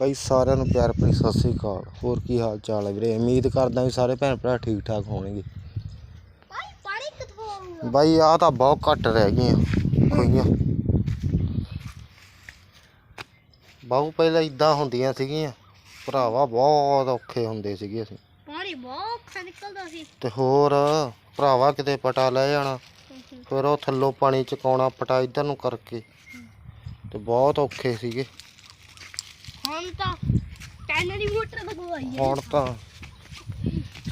ਬਾਈ ਸਾਰਿਆਂ ਨੂੰ ਪਿਆਰ ਭਰੀ ਸਤਿ ਸ੍ਰੀ ਅਕਾਲ। ਹੋਰ ਕੀ ਹਾਲ ਚਾਲ ਹੈ ਵੀਰੇ? ਉਮੀਦ ਕਰਦਾ ਵੀ ਸਾਰੇ ਭੈਣ ਭਰਾ ਠੀਕ ਠਾਕ ਹੋਣਗੇ। ਭਾਈ ਪਾਣੀ ਕਿੱਥੋਂ ਆਊਗਾ? ਬਾਈ ਆ ਤਾਂ ਬਹੁਤ ਘੱਟ ਰਹਿ ਗਈਆਂ ਖੋਈਆਂ। ਬਾਹੂ ਪਹਿਲਾਂ ਇਦਾਂ ਹੁੰਦੀਆਂ ਸੀਗੀਆਂ। ਭਰਾਵਾ ਬਹੁਤ ਔਖੇ ਹੁੰਦੇ ਸੀਗੇ ਅਸੀਂ। ਪਾਣੀ ਬਹੁਤ ਔਖਾ ਨਿਕਲਦਾ ਸੀ। ਤੇ ਹੋਰ ਭਰਾਵਾ ਕਿਤੇ ਪਟਾ ਲੈ ਜਾਣਾ। ਫਿਰ ਉਹ ਥੱਲੋਂ ਪਾਣੀ ਚਕਾਉਣਾ ਪਟਾ ਇਧਰ ਨੂੰ ਕਰਕੇ। ਤੇ ਬਹੁਤ ਔਖੇ ਸੀਗੇ। ਹੁਣ ਤਾਂ ਟੈਨਰ ਦੀ ਮੋਟਰ ਲਗਵਾਈ ਹੈ ਹੁਣ ਤਾਂ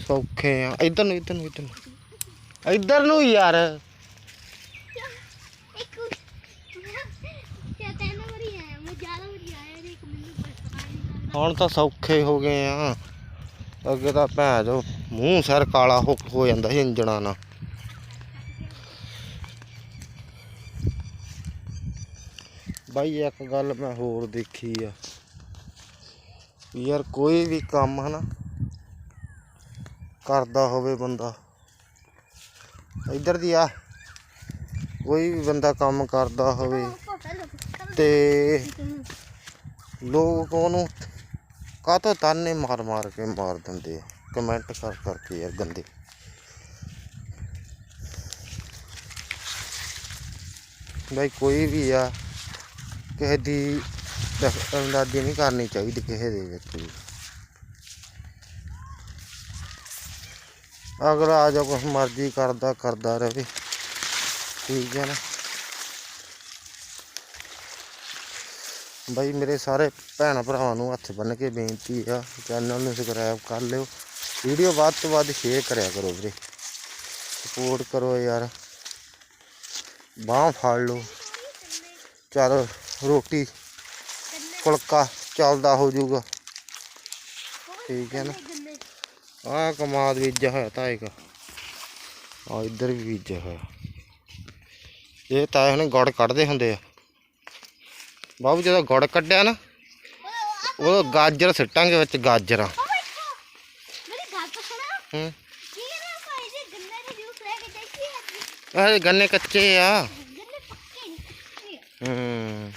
ਸੌਖੇ ਆ। ਇਧਰ ਨੂੰ ਇਧਰ ਨੂੰ ਇਧਰ ਨੂੰ। ਇਧਰ ਨੂੰ ਯਾਰ। ਇੱਕ ਤੇ ਟੈਨਰ ਵਰੀ ਹੈ ਮੈਂ ਜ਼ਿਆਦਾ ਵਰੀ ਆਇਆ ਜੇ ਇੱਕ ਮੈਨੂੰ ਪਤਾ ਨਹੀਂ ਲੱਗਦਾ ਹੁਣ ਤਾਂ ਸੌਖੇ ਹੋ ਗਏ ਆ। ਅੱਗੇ ਤਾਂ ਭੈਣ ਜੋ ਮੂੰਹ ਸਿਰ ਕਾਲਾ ਹੋ ਹੋ ਜਾਂਦਾ ਸੀ ਇੰਜਣਾ ਨਾਲ। ਬਾਈ ਇੱਕ ਗੱਲ ਮੈਂ ਹੋਰ ਦੇਖੀ ਆ। ਵੀ ਯਾਰ ਕੋਈ ਵੀ ਕੰਮ ਹਨਾ, ਕਰਦਾ ਹੋਵੇ ਬੰਦਾ। ਇੱਧਰ ਦੀ ਆ, ਕੋਈ ਵੀ ਬੰਦਾ ਕੰਮ ਕਰਦਾ ਹੋਵੇ ਤੇ ਲੋਕ ਉਹਨੂੰ ਕਾਹਤੋਂ ਤਾਨੇ ਮਾਰ ਮਾਰ ਕੇ ਮਾਰ ਦਿੰਦੇ ਆ? ਕਮੈਂਟ ਕਰ ਕਰਕੇ ਯਾਰ ਗੰਦੇ। ਬਈ ਕੋਈ ਵੀ ਆ, ਕਿਸੇ ਦੀ ਅੰਦਾਜ਼ੀ ਨਹੀਂ ਕਰਨੀ ਚਾਹੀਦੀ ਕਿਸੇ ਦੇ ਵਿੱਚ ਵੀ। ਅਗਲਾ ਜੋ ਕੁਛ ਮਰਜ਼ੀ ਕਰਦਾ ਕਰਦਾ ਰਹੇ ਠੀਕ ਹੈ ਨਾ? ਬਾਈ ਮੇਰੇ ਸਾਰੇ ਭੈਣ ਭਰਾਵਾਂ ਨੂੰ ਹੱਥ ਬੰਨ ਕੇ ਬੇਨਤੀ ਆ ਚੈਨਲ ਨੂੰ ਸਬਸਕ੍ਰਾਈਬ ਕਰ ਲਿਓ। ਵੀਡੀਓ ਵੱਧ ਤੋਂ ਵੱਧ ਸ਼ੇਅਰ ਕਰਿਆ ਕਰੋ ਵੀਰੇ। ਸਪੋਰਟ ਕਰੋ ਯਾਰ। ਬਾਹ ਫੜ ਲਓ। ਚਲ ਰੋਟੀ ਫੁਲਕਾ ਚੱਲਦਾ ਹੋ ਜਾਊਗਾ। ਠੀਕ ਹੈ ਨਾ। ਆਹ ਕਮਾਦ ਬੀਜਿਆ ਹੋਇਆ ਤਾਂ ਇੱਕ। ਆ ਇੱਧਰ ਵੀ ਬੀਜਿਆ ਹੋਇਆ। ਇਹ ਤਾਂ ਹੁਣੇ ਗੁੜ ਕੱਢਦੇ ਹੁੰਦੇ ਆ। ਬਾਬੂ ਜਦੋਂ ਗੁੜ ਕੱਢਿਆ ਨਾ ਉਹ ਗਾਜਰ ਸਿੱਟਾਂਗੇ ਵਿੱਚ ਗਾਜਰਾਂ। ਹੂੰ। ਇਹ ਗੰਨੇ ਆ। ਕੱਚੇ। ਆ। ਹੂੰ।